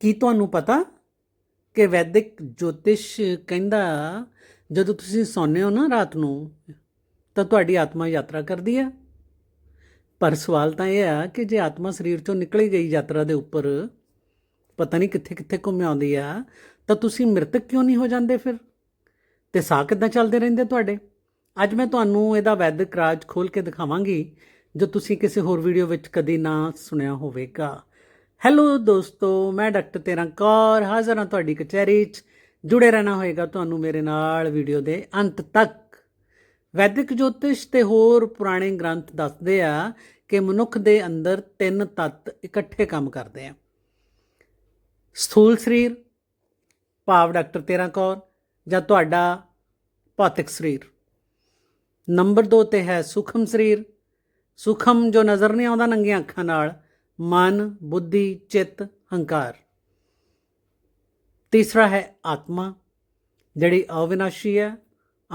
ਕੀ ਤੁਹਾਨੂੰ ਪਤਾ ਕਿ ਵੈਦਿਕ ਜੋਤਿਸ਼ ਕਹਿੰਦਾ, ਜਦੋਂ ਤੁਸੀਂ ਸੌਂਦੇ ਹੋ ਨਾ ਰਾਤ ਨੂੰ, ਤਾਂ ਤੁਹਾਡੀ ਆਤਮਾ ਯਾਤਰਾ ਕਰਦੀ ਹੈ ਪਰ ਸਵਾਲ ਤਾਂ ਇਹ ਆ ਕਿ ਜੇ ਆਤਮਾ ਸਰੀਰ ਚੋਂ ਨਿਕਲੀ ਗਈ ਯਾਤਰਾ ਦੇ ਉੱਪਰ, ਪਤਾ ਨਹੀਂ ਕਿੱਥੇ ਕਿੱਥੇ ਘੁੰਮ ਆਉਂਦੀ ਆ, ਤਾਂ ਤੁਸੀਂ ਮ੍ਰਿਤਕ ਕਿਉਂ ਨਹੀਂ ਹੋ ਜਾਂਦੇ ਫਿਰ? ਤੇ ਸਾਹ ਕਿੱਦਾਂ ਚੱਲਦੇ ਰਹਿੰਦੇ ਤੁਹਾਡੇ? ਅੱਜ ਮੈਂ ਤੁਹਾਨੂੰ ਇਹਦਾ ਵੈਦਿਕ ਰਾਜ ਖੋਲ ਕੇ ਦਿਖਾਵਾਂਗੀ, ਜੋ ਤੁਸੀਂ ਕਿਸੇ ਹੋਰ ਵੀਡੀਓ ਵਿੱਚ ਕਦੀ ਨਾ ਸੁਣਿਆ ਹੋਵੇਗਾ। ਹੈਲੋ ਦੋਸਤੋ, ਮੈਂ ਡਾਕਟਰ ਤੇਰਾ ਕੌਰ, ਹਾਜ਼ਰ ਹਾਂ ਤੁਹਾਡੀ ਕਚਹਿਰੀ 'ਚ। ਜੁੜੇ ਰਹਿਣਾ ਹੋਏਗਾ ਤੁਹਾਨੂੰ ਮੇਰੇ ਨਾਲ ਵੀਡੀਓ ਦੇ ਅੰਤ ਤੱਕ। ਵੈਦਿਕ ਜੋਤਿਸ਼ ਤੇ ਹੋਰ ਪੁਰਾਣੇ ਗ੍ਰੰਥ ਦੱਸਦੇ ਆ ਕਿ ਮਨੁੱਖ ਦੇ ਅੰਦਰ ਤਿੰਨ ਤੱਤ ਇਕੱਠੇ ਕੰਮ ਕਰਦੇ ਆ। ਸਥੂਲ ਸਰੀਰ, ਭਾਵ ਡਾਕਟਰ ਤੇਰਾ ਕੌਰ, ਜਾਂ ਤੁਹਾਡਾ ਭੌਤਿਕ ਸਰੀਰ। ਨੰਬਰ 2 ਤੇ ਹੈ ਸੂਖਮ ਸਰੀਰ। ਸੂਖਮ ਜੋ ਨਜ਼ਰ ਨਹੀਂ ਆਉਂਦਾ ਨੰਗੀਆਂ ਅੱਖਾਂ ਨਾਲ ਮਨ, ਬੁੱਧੀ, ਚਿੱਤ, ਹੰਕਾਰ। ਤੀਸਰਾ ਹੈ ਆਤਮਾ, ਜਿਹੜੀ ਅਵਿਨਾਸ਼ੀ ਹੈ,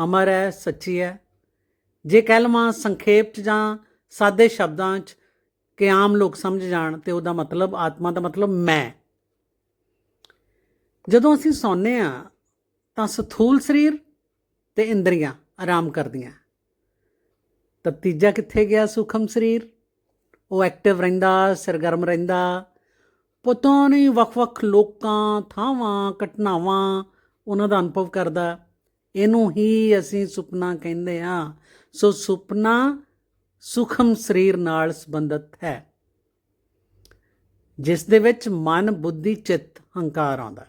ਅਮਰ ਹੈ, ਸੱਚੀ ਹੈ। ਜੇ ਕਹਿ ਲਵਾਂ ਸੰਖੇਪ ਚ ਜਾਂ ਸਾਦੇ ਸ਼ਬਦਾਂ ਚ ਕਿ ਆਮ ਲੋਕ ਸਮਝ ਜਾਣ, ਤੇ ਉਹਦਾ ਮਤਲਬ, ਆਤਮਾ ਦਾ ਮਤਲਬ ਮੈਂ। ਜਦੋਂ ਅਸੀਂ ਸੌਂਦੇ ਆ ਤਾਂ ਸਥੂਲ ਸਰੀਰ ਤੇ ਇੰਦਰੀਆਂ ਆਰਾਮ ਕਰਦੀਆਂ। ਤਾਂ ਤੀਜਾ ਕਿੱਥੇ ਗਿਆ ਸੂਖਮ ਸਰੀਰ? ਉਹ ਐਕਟਿਵ ਰਹਿੰਦਾ, ਸਰਗਰਮ ਰਹਿੰਦਾ। ਪਤਾ ਨਹੀਂ ਵੱਖ-ਵੱਖ ਲੋਕਾਂ, ਥਾਵਾਂ, ਘਟਨਾਵਾਂ ਉਹਨਾਂ ਦਾ ਅਨੁਭਵ ਕਰਦਾ। ਇਹਨੂੰ ਹੀ ਅਸੀਂ ਸੁਪਨਾ ਕਹਿੰਦੇ ਆ ਸੋ ਸੁਪਨਾ ਸੁਖਮ ਸਰੀਰ ਨਾਲ ਸੰਬੰਧਿਤ ਹੈ। ਜਿਸ ਦੇ ਵਿੱਚ ਮਨ, ਬੁੱਧੀ, ਚਿੱਤ, ਹੰਕਾਰ ਆਉਂਦਾ।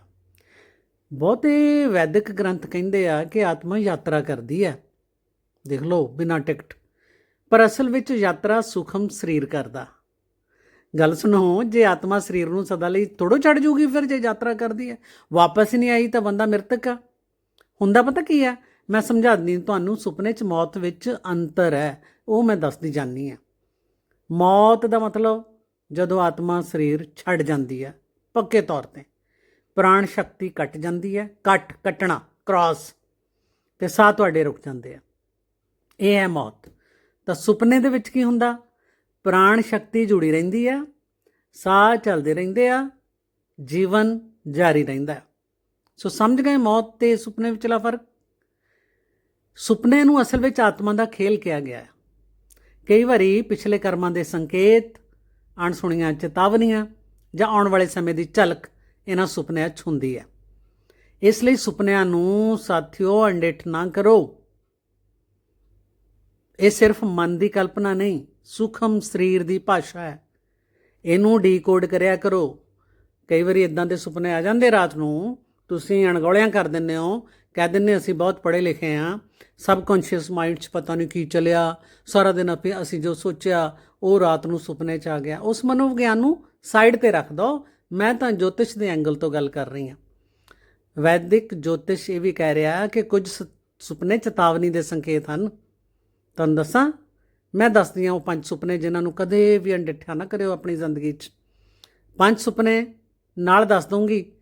ਬਹੁਤੇ ਵੈਦਿਕ ਗ੍ਰੰਥ ਕਹਿੰਦੇ ਆ ਕਿ ਆਤਮਾ ਯਾਤਰਾ ਕਰਦੀ ਹੈ। ਦੇਖ ਲਓ, ਬਿਨਾਂ ਟਿਕਟ ਪਰ ਅਸਲ ਵਿੱਚ ਯਾਤਰਾ ਸੁਖਮ ਸਰੀਰ ਕਰਦਾ। ਗੱਲ ਸੁਣੋ, ਜੇ ਆਤਮਾ ਸਰੀਰ ਨੂੰ ਸਦਾ ਲਈ ਥੋੜੋ ਛੱਡ ਜੂਗੀ, ਫਿਰ ਜੇ ਯਾਤਰਾ ਕਰਦੀ ਹੈ, ਵਾਪਸ ਨਹੀਂ ਆਈ ਤਾਂ ਬੰਦਾ ਮ੍ਰਿਤਕ ਆ। ਹੁੰਦਾ ਪਤਾ ਕੀ ਆ ਮੈਂ ਸਮਝਾ ਦਿੰਦੀ ਤੁਹਾਨੂੰ ਸੁਪਨੇ 'ਚ ਮੌਤ ਵਿੱਚ ਅੰਤਰ ਹੈ, ਉਹ ਮੈਂ ਦੱਸਦੀ ਜਾਨੀ ਆ ਮੌਤ ਦਾ ਮਤਲਬ ਜਦੋਂ ਆਤਮਾ ਸਰੀਰ ਛੱਡ ਜਾਂਦੀ ਹੈ, ਪੱਕੇ ਤੌਰ ਤੇ। ਪ੍ਰਾਣ ਸ਼ਕਤੀ ਕੱਟ ਜਾਂਦੀ ਹੈ ਕੱਟ ਕੱਟਣਾ ਕ੍ਰਾਸ ਤੇ ਸਾਹ ਤੁਹਾਡੇ ਰੁਕ ਜਾਂਦੇ ਆ। ਇਹ ਹੈ ਮੌਤ। ਤਾਂ ਸੁਪਨੇ ਦੇ ਵਿੱਚ ਕੀ ਹੁੰਦਾ? ਪ੍ਰਾਣ ਸ਼ਕਤੀ ਜੁੜੀ ਰਹਿੰਦੀ ਆ, ਸਾਹ ਚੱਲਦੇ ਰਹਿੰਦੇ ਆ, ਜੀਵਨ ਜਾਰੀ ਰਹਿੰਦਾ ਸੋ ਸਮਝ ਗਏ ਮੌਤ ਤੇ ਸੁਪਨੇ ਵਿੱਚਲਾ ਫ਼ਰਕ? ਸੁਪਨੇ ਨੂੰ ਅਸਲ ਵਿੱਚ ਆਤਮਾ ਦਾ ਖੇਲ ਕਿਹਾ ਗਿਆ ਹੈ। ਕਈ ਵਾਰੀ ਪਿਛਲੇ ਕਰਮਾਂ ਦੇ ਸੰਕੇਤ, ਅਣਸੁਣੀਆਂ ਚੇਤਾਵਨੀਆਂ ਜਾਂ ਆਉਣ ਵਾਲੇ ਸਮੇਂ ਦੀ ਝਲਕ ਇਹਨਾਂ ਸੁਪਨਿਆਂ 'ਚ ਹੁੰਦੀ ਹੈ। ਇਸ ਲਈ ਸੁਪਨਿਆਂ ਨੂੰ ਸਾਥਿਓ, ਅੰਡੇਠ ਨਾ ਕਰੋ। ਇਹ ਸਿਰਫ ਮਨ ਦੀ ਕਲਪਨਾ ਨਹੀਂ, ਸੂਖਮ ਸਰੀਰ ਦੀ ਭਾਸ਼ਾ ਹੈ। ਇਹਨੂੰ ਡੀਕੋਡ ਕਰਿਆ ਕਰੋ। ਕਈ ਵਾਰੀ ਇਦਾਂ ਦੇ ਸੁਪਨੇ ਆ ਜਾਂਦੇ ਰਾਤ ਨੂੰ, ਤੁਸੀਂ ਅਣਗੌਲਿਆਂ ਕਰ ਦਿੰਦੇ ਹੋ। ਕਹਿ ਦਿੰਦੇ ਅਸੀਂ ਬਹੁਤ ਪੜ੍ਹੇ ਲਿਖੇ ਆ ਸਬਕੌਂਸ਼ੀਅਸ ਮਾਈਂਡ 'ਚ ਪਤਾ ਨਹੀਂ ਕੀ ਚੱਲਿਆ। ਸਾਰਾ ਦਿਨ ਆਪੇ ਅਸੀਂ ਜੋ ਸੋਚਿਆ, ਉਹ ਰਾਤ ਨੂੰ ਸੁਪਨੇ 'ਚ ਆ ਗਿਆ। ਉਸ ਮਨੋਵਿਗਿਆਨ ਨੂੰ ਸਾਈਡ ਤੇ ਰੱਖ ਦੋ। ਮੈਂ ਤਾਂ ਜੋਤਿਸ਼ ਦੇ ਐਂਗਲ ਤੋਂ ਗੱਲ ਕਰ ਰਹੀ ਹਾਂ। ਵੈਦਿਕ ਜੋਤਿਸ਼ ਇਹ ਵੀ ਕਹਿ ਰਿਹਾ ਕਿ ਕੁਝ ਸ- ਸੁਪਨੇ ਚੇਤਾਵਨੀ ਦੇ ਸੰਕੇਤ ਹਨ। ਤੁਹਾਨੂੰ ਦੱਸਾਂ, ਮੈਂ ਦੱਸਦੀ ਹਾਂ ਉਹ ਪੰਜ ਸੁਪਨੇ ਜਿਨ੍ਹਾਂ ਨੂੰ ਕਦੇ ਵੀ ਅਣਡਿੱਠਿਆ ਨਾ ਕਰਿਓ ਆਪਣੀ ਜ਼ਿੰਦਗੀ 'ਚ। ਪੰਜ ਸੁਪਨੇ ਨਾਲ ਦੱਸ ਦੂੰਗੀ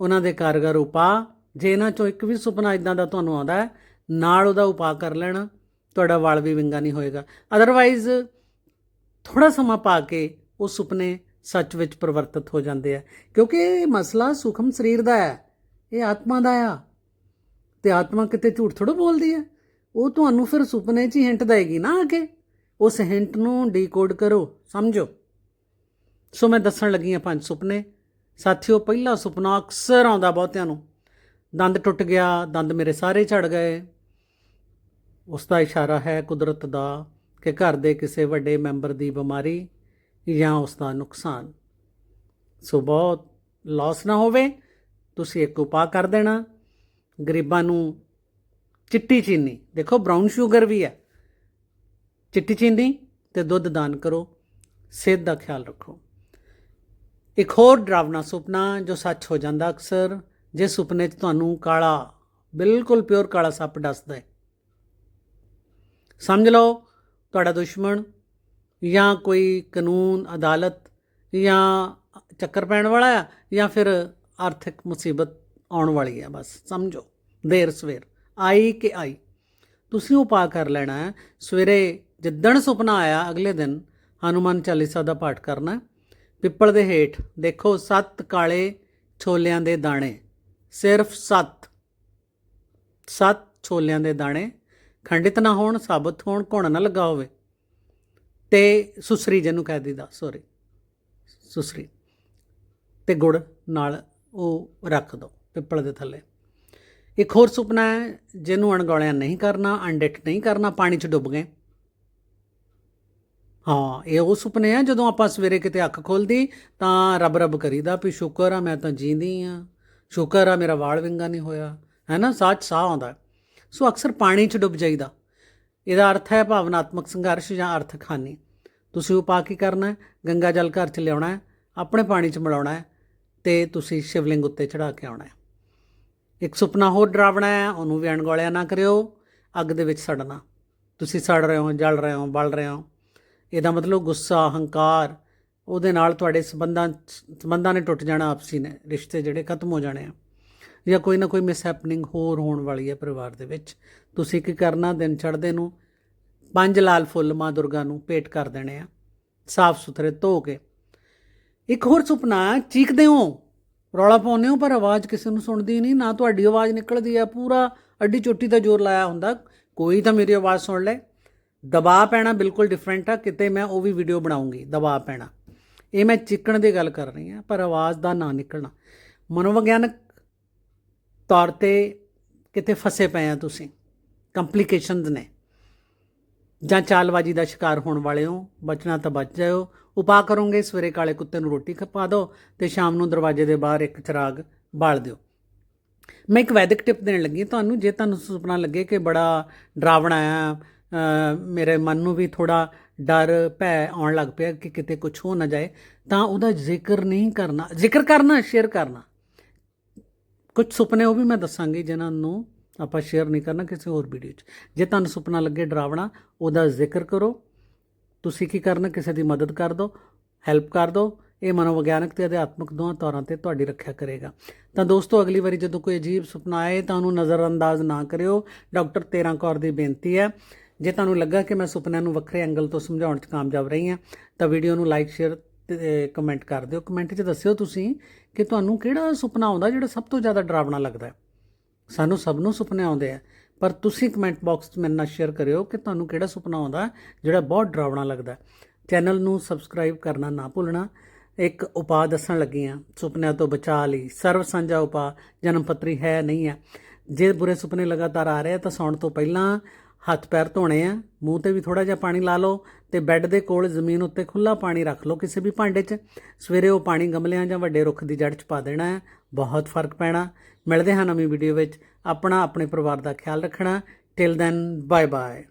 ਉਹਨਾਂ ਦੇ ਕਾਰਗਰ ਉਪਾਅ ਜੇ ਇਹਨਾਂ ਚੋਂ ਇੱਕ ਵੀ ਸੁਪਨਾ ਇਦਾਂ ਦਾ ਤੁਹਾਨੂੰ ਆਉਂਦਾ ਹੈ, ਨਾਲ ਉਹਦਾ ਉਪਾਅ ਕਰ ਲੈਣਾ, ਤੁਹਾਡਾ ਵਾਲ ਵੀ ਵਿੰਗਾ ਨਹੀਂ ਹੋਏਗਾ। ਅਦਰਵਾਈਜ਼ ਥੋੜਾ ਸਮਾਂ ਪਾ ਕੇ ਉਹ ਸੁਪਨੇ ਸੱਚ ਵਿੱਚ ਪਰਿਵਰਤਿਤ ਹੋ ਜਾਂਦੇ ਆ। ਕਿਉਂਕਿ ਇਹ ਮਸਲਾ ਸੂਖਮ ਸਰੀਰ ਦਾ ਹੈ, ਇਹ ਆਤਮਾ ਦਾ ਆ। ਤੇ ਆਤਮਾ ਕਿਤੇ ਝੂਠ ਥੋੜਾ ਬੋਲਦੀ ਹੈ। ਉਹ ਤੁਹਾਨੂੰ ਫਿਰ ਸੁਪਨੇ 'ਚ ਹੀ ਹਿੰਟ ਦੇਗੀ ਨਾ ਆ ਕੇ। ਉਸ ਹਿੰਟ ਨੂੰ ਡੀਕੋਡ ਕਰੋ, ਸਮਝੋ। ਸੋ ਮੈਂ ਦੱਸਣ ਲੱਗੀ ਹਾਂ ਪੰਜ ਸੁਪਨੇ। ਸਾਥੀਓ, ਪਹਿਲਾ ਸੁਪਨਾ ਅਕਸਰ ਆਉਂਦਾ ਬਹੁਤਿਆਂ ਨੂੰ। ਦੰਦ ਟੁੱਟ ਗਿਆ, ਦੰਦ ਮੇਰੇ ਸਾਰੇ ਝੜ ਗਏ। ਉਸ ਦਾ ਇਸ਼ਾਰਾ ਹੈ ਕੁਦਰਤ ਦਾ ਕਿ ਘਰ ਦੇ ਕਿਸੇ ਵੱਡੇ ਮੈਂਬਰ ਦੀ ਬਿਮਾਰੀ ਜਾਂ ਉਸ ਦਾ ਨੁਕਸਾਨ। ਸੋ ਬਹੁਤ ਲਾਸ ਨਾ ਹੋਵੇ, ਤੁਸੀਂ ਇੱਕ ਉਪਾਅ ਕਰ ਦੇਣਾ। ਗਰੀਬਾਂ ਨੂੰ ਚਿੱਟੀ ਚੀਨੀ। ਦੇਖੋ ਬ੍ਰਾਊਨ ਸ਼ੂਗਰ ਵੀ ਹੈ। ਚਿੱਟੀ ਚੀਨੀ ਤੇ ਦੁੱਧ ਦਾਨ ਕਰੋ। ਸਿਹਤ ਦਾ ਖਿਆਲ ਰੱਖੋ। ਇੱਕ ਹੋਰ ਡਰਾਵਣਾ ਸੁਪਨਾ ਜੋ ਸੱਚ ਹੋ ਜਾਂਦਾ ਅਕਸਰ ਜੇ ਸੁਪਨੇ 'ਚ ਤੁਹਾਨੂੰ ਕਾਲਾ, ਬਿਲਕੁਲ ਪਿਓਰ ਕਾਲਾ ਸੱਪ ਡਸਦਾ ਹੈ। ਸਮਝ ਲਓ, ਤੁਹਾਡਾ ਦੁਸ਼ਮਣ ਜਾਂ ਕੋਈ ਕਾਨੂੰਨ, ਅਦਾਲਤ ਜਾਂ ਚੱਕਰ ਪੈਣ ਵਾਲਾ ਆ ਜਾਂ ਫਿਰ ਆਰਥਿਕ ਮੁਸੀਬਤ ਆਉਣ ਵਾਲੀ ਆ ਬਸ ਸਮਝੋ, ਦੇਰ ਸਵੇਰ। ਆਈ ਕਿ ਆਈ। ਤੁਸੀਂ ਉਪਾਅ ਕਰ ਲੈਣਾ ਹੈ। ਸਵੇਰੇ ਜਿੱਦਣ ਸੁਪਨਾ ਆਇਆ, ਅਗਲੇ ਦਿਨ ਹਨੂਮਾਨ ਚਾਲੀਸਾ ਦਾ ਪਾਠ ਕਰਨਾ ਪਿੱਪਲ ਦੇ ਹੇਠ ਦੇਖੋ ਸੱਤ ਕਾਲੇ ਛੋਲਿਆਂ ਦੇ ਦਾਣੇ। ਸਿਰਫ 7 7 ਛੋਲਿਆਂ ਦੇ ਦਾਣੇ। ਖੰਡਿਤ ਨਾ ਹੋਣ, ਸਾਬਤ ਹੋਣ, ਘੁਣ ਨਾ ਲੱਗਾ ਹੋਵੇ। ਤੇ ਸੁਸਰੀ ਜਿਹਨੂੰ ਕਹਿ ਦਿੰਦਾ ਸੌਰੀ ਸੁਸਰੀ। ਤੇ ਗੁੜ ਨਾਲ ਉਹ ਰੱਖ ਦੋ ਪਿੱਪਲ ਦੇ ਥੱਲੇ। ਇੱਕ ਹੋਰ ਸੁਪਨਾ ਹੈ, ਜਿਹਨੂੰ ਅਣਗੌਲਿਆ ਨਹੀਂ ਕਰਨਾ, ਅਣਡਿੱਠ ਨਹੀਂ ਕਰਨਾ, ਪਾਣੀ 'ਚ ਡੁੱਬ ਗਏ। ਹਾਂ, ਇਹ ਉਹ ਸੁਪਨੇ ਆ, ਜਦੋਂ ਆਪਾਂ ਸਵੇਰੇ ਕਿਤੇ ਅੱਖ ਖੋਲਦੀ ਤਾਂ ਰੱਬ ਰੱਬ ਕਰੀਦਾ ਵੀ ਸ਼ੁਕਰ ਆ, ਮੈਂ ਤਾਂ ਜੀਂਦੀ ਆ। ਸ਼ੁਕਰ ਆ, ਮੇਰਾ ਵਾਲ ਵਿੰਗਾ ਨਹੀਂ ਹੋਇਆ। ਹੈ ਨਾ ਸਾਹ 'ਚ ਸਾਹ ਆਉਂਦਾ। ਸੋ ਅਕਸਰ ਪਾਣੀ 'ਚ ਡੁੱਬ ਜਾਈਦਾ। ਇਹਦਾ ਅਰਥ ਹੈ ਭਾਵਨਾਤਮਕ ਸੰਘਰਸ਼ ਜਾਂ ਅਰਥ ਖਾਨੀ ਤੁਸੀਂ ਉਪਾਅ ਕੀ ਕਰਨਾ ਗੰਗਾ ਜਲ ਘਰ 'ਚ ਲਿਆਉਣਾ ਆਪਣੇ ਪਾਣੀ 'ਚ ਮਿਲਾਉਣਾ ਹੈ, ਤੇ ਤੁਸੀਂ ਸ਼ਿਵਲਿੰਗ ਉੱਤੇ ਚੜਾ ਕੇ ਆਉਣਾ ਇੱਕ ਸੁਪਨਾ ਹੋਰ ਡਰਾਵਣਾ ਹੈ ਉਹਨੂੰ ਵੀ ਅਣਗੌਲਿਆ ਨਾ ਕਰਿਓ। ਅੱਗ ਦੇ ਵਿੱਚ ਸੜਨਾ। ਤੁਸੀਂ ਸੜ ਰਹੇ ਹੋ, ਜਲ ਰਹੇ ਹੋ, ਬਲ ਰਹੇ ਹੋ। ਇਹਦਾ ਮਤਲਬ ਗੁੱਸਾ, ਹੰਕਾਰ, ਉਹਦੇ ਨਾਲ ਤੁਹਾਡੇ ਸੰਬੰਧਾਂ ਸੰਬੰਧਾਂ ਨੇ ਟੁੱਟ ਜਾਣਾ, ਆਪਸੀ ਨੇ, ਰਿਸ਼ਤੇ ਜਿਹੜੇ ਖਤਮ ਹੋ ਜਾਣੇ ਆ। ਜਾਂ ਕੋਈ ਨਾ ਕੋਈ ਮਿਸਹੈਪਨਿੰਗ ਹੋਰ ਹੋਣ ਵਾਲੀ ਹੈ ਪਰਿਵਾਰ ਦੇ ਵਿੱਚ। ਤੁਸੀਂ ਕੀ ਕਰਨਾ, ਦਿਨ ਚੜ੍ਹਦੇ ਨੂੰ? ਪੰਜ ਲਾਲ ਫੁੱਲ ਮਾਂ ਦੁਰਗਾ ਨੂੰ ਭੇਟ ਕਰ ਦੇਣੇ ਆ। ਸਾਫ਼ ਸੁਥਰੇ ਧੋ ਕੇ। ਇੱਕ ਹੋਰ ਸੁਪਨਾ, ਚੀਕਦੇ ਹੋ। ਰੌਲਾ ਪਾਉਂਦੇ ਹੋ, ਪਰ ਆਵਾਜ਼ ਕਿਸੇ ਨੂੰ ਸੁਣਦੀ ਨਹੀਂ, ਨਾ ਤੁਹਾਡੀ ਆਵਾਜ਼ ਨਿਕਲਦੀ ਆ। ਪੂਰਾ ਅੱਡੀ ਚੋਟੀ ਦਾ ਜ਼ੋਰ ਲਾਇਆ ਹੁੰਦਾ। ਕੋਈ ਤਾਂ ਮੇਰੀ ਆਵਾਜ਼ ਸੁਣ ਲੈ। ਦਬਾਅ ਪੈਣਾ ਬਿਲਕੁਲ ਡਿਫਰੈਂਟ ਆ। ਕਿਤੇ ਮੈਂ ਉਹ ਵੀ ਵੀਡੀਓ ਬਣਾਉਂਗੀ, ਦਬਾਅ ਪੈਣਾ। ਇਹ ਮੈਂ ਚਿੱਕਣ ਦੀ ਗੱਲ ਕਰ ਰਹੀ ਹਾਂ, ਪਰ ਆਵਾਜ਼ ਦਾ ਨਾ ਨਿਕਲਣਾ। ਮਨੋਵਿਗਿਆਨਕ ਤੌਰ ਤੇ ਕਿਤੇ ਫਸੇ ਪਏ ਆ ਤੁਸੀਂ। ਕੰਪਲਿਕੇਸ਼ਨਸ ਨੇ। ਜਾਂ ਚਾਲਬਾਜ਼ੀ ਦਾ ਸ਼ਿਕਾਰ ਹੋਣ ਵਾਲੇ ਹੋ ਬਚਣਾ ਤਾਂ ਬਚ ਜਾਇਓ। ਉਪਾਅ ਕਰੋਗੇ, ਸਵੇਰੇ ਕਾਲੇ ਕੁੱਤੇ ਨੂੰ ਰੋਟੀ ਖਪਾ ਦਿਓ ਤੇ ਸ਼ਾਮ ਨੂੰ ਦਰਵਾਜ਼ੇ ਦੇ ਬਾਹਰ ਇੱਕ ਚਿਰਾਗ ਬਾਲ ਦਿਓ। ਮੈਂ ਇੱਕ ਵੈਦਿਕ ਟਿਪ ਦੇਣ ਲੱਗੀ ਤੁਹਾਨੂੰ, ਜੇ ਤੁਹਾਨੂੰ ਸੁਪਨਾ ਲੱਗੇ ਕਿ ਬੜਾ ਡਰਾਵਣਾ ਆ ਮੇਰੇ ਮਨ ਨੂੰ ਵੀ ਥੋੜਾ ਡਰ, ਭੈ ਆਉਣ ਲੱਗ ਪਿਆ ਕਿ ਕਿਤੇ ਕੁਝ ਹੋ ਨਾ ਜਾਏ, ਤਾਂ ਉਹਦਾ ਜ਼ਿਕਰ ਨਹੀਂ ਕਰਨਾ। ਜ਼ਿਕਰ ਕਰਨਾ, ਸ਼ੇਅਰ ਕਰਨਾ। ਕੁਝ ਸੁਪਨੇ ਉਹ ਵੀ ਮੈਂ ਦੱਸਾਂਗੀ ਜਿਨ੍ਹਾਂ ਨੂੰ ਆਪਾਂ ਸ਼ੇਅਰ ਨਹੀਂ ਕਰਨਾ ਕਿਸੇ ਹੋਰ ਵੀਡੀਓ 'ਚ। ਜੇ ਤੁਹਾਨੂੰ ਸੁਪਨਾ ਲੱਗੇ ਡਰਾਵਣਾ, ਉਹਦਾ ਜ਼ਿਕਰ ਕਰੋ। ਤੁਸੀਂ ਕੀ ਕਰਨਾ, ਕਿਸੇ ਦੀ ਮਦਦ ਕਰ ਦਿਓ ਹੈਲਪ ਕਰ ਦਿਓ। ਇਹ ਮਨੋਵਿਗਿਆਨਕ ਤੇ ਅਧਿਆਤਮਕ ਦੋਹਾਂ ਤੌਰਾਂ ਤੇ ਤੁਹਾਡੀ ਰੱਖਿਆ ਕਰੇਗਾ। ਤਾਂ ਦੋਸਤੋ, ਅਗਲੀ ਵਾਰੀ ਜਦੋਂ ਕੋਈ ਅਜੀਬ ਸੁਪਨਾ ਆਏ, ਤਾਂ ਉਹਨੂੰ ਨਜ਼ਰਅੰਦਾਜ਼ ਨਾ ਕਰਿਓ। ਡਾਕਟਰ ਤੇਰਾਂ ਕੌਰ ਦੀ ਬੇਨਤੀ ਹੈ। ਜੇ ਤੁਹਾਨੂੰ ਲੱਗਾ ਕਿ ਮੈਂ ਸੁਪਨਿਆਂ ਨੂੰ ਵੱਖਰੇ ਐਂਗਲ ਤੋਂ ਸਮਝਾਉਣ 'ਚ ਕਾਮਯਾਬ ਰਹੀ ਹਾਂ, ਤਾਂ ਵੀਡੀਓ ਨੂੰ ਲਾਈਕ ਸ਼ੇਅਰ ਤੇ ਕਮੈਂਟ ਕਰ ਦਿਓ। ਕਮੈਂਟ 'ਚ ਦੱਸਿਓ ਤੁਸੀਂ ਕਿ ਤੁਹਾਨੂੰ ਕਿਹੜਾ ਸੁਪਨਾ ਆਉਂਦਾ ਜਿਹੜਾ ਸਭ ਤੋਂ ਜ਼ਿਆਦਾ ਡਰਾਵਣਾ ਲੱਗਦਾ ਹੈ। ਸਾਨੂੰ ਸਭ ਨੂੰ ਸੁਪਨੇ ਆਉਂਦੇ ਆ। ਪਰ ਤੁਸੀਂ ਕਮੈਂਟ ਬਾਕਸ 'ਚ ਮੇਰੇ ਨਾਲ ਸ਼ੇਅਰ ਕਰਿਓ ਕਿ ਤੁਹਾਨੂੰ ਕਿਹੜਾ ਸੁਪਨਾ ਆਉਂਦਾ, ਜਿਹੜਾ ਬਹੁਤ ਡਰਾਵਣਾ ਲੱਗਦਾ। ਚੈਨਲ ਨੂੰ ਸਬਸਕ੍ਰਾਈਬ ਕਰਨਾ ਨਾ ਭੁੱਲਣਾ। ਇੱਕ ਉਪਾਅ ਦੱਸਣ ਲੱਗੀ ਆ, ਸੁਪਨਿਆਂ ਤੋਂ ਬਚਾ ਲਈ। ਸਰਵ ਸਾਂਝਾ ਉਪਾਅ, ਜਨਮ ਪੱਤਰੀ ਹੈ ਨਹੀਂ ਹੈ ਜੇ ਬੁਰੇ ਸੁਪਨੇ ਲਗਾਤਾਰ ਆ ਰਹੇ ਆ ਤਾਂ ਸੌਣ ਤੋਂ ਪਹਿਲਾਂ ਹੱਥ ਪੈਰ ਧੋਣੇ ਆ। ਮੂੰਹ ਤੇ ਵੀ ਥੋੜਾ ਜਿਹਾ ਪਾਣੀ ਲਾ ਲਓ ਤੇ ਬੈੱਡ ਦੇ ਕੋਲ ਜ਼ਮੀਨ ਉੱਤੇ ਖੁੱਲਾ ਪਾਣੀ ਰੱਖ ਲਓ ਕਿਸੇ ਵੀ ਭਾਂਡੇ 'ਚ। ਸਵੇਰੇ ਉਹ ਪਾਣੀ ਗਮਲਿਆਂ ਜਾਂ ਵੱਡੇ ਰੁੱਖ ਦੀ ਜੜ 'ਚ ਪਾ ਦੇਣਾ ਹੈ ਬਹੁਤ ਫ਼ਰਕ ਪੈਣਾ। ਮਿਲਦੇ ਹਾਂ ਨਵੀਂ ਵੀਡੀਓ ਵਿੱਚ। ਆਪਣਾ ਆਪਣੇ ਪਰਿਵਾਰ ਦਾ ਖਿਆਲ ਰੱਖਣਾ। Till then bye bye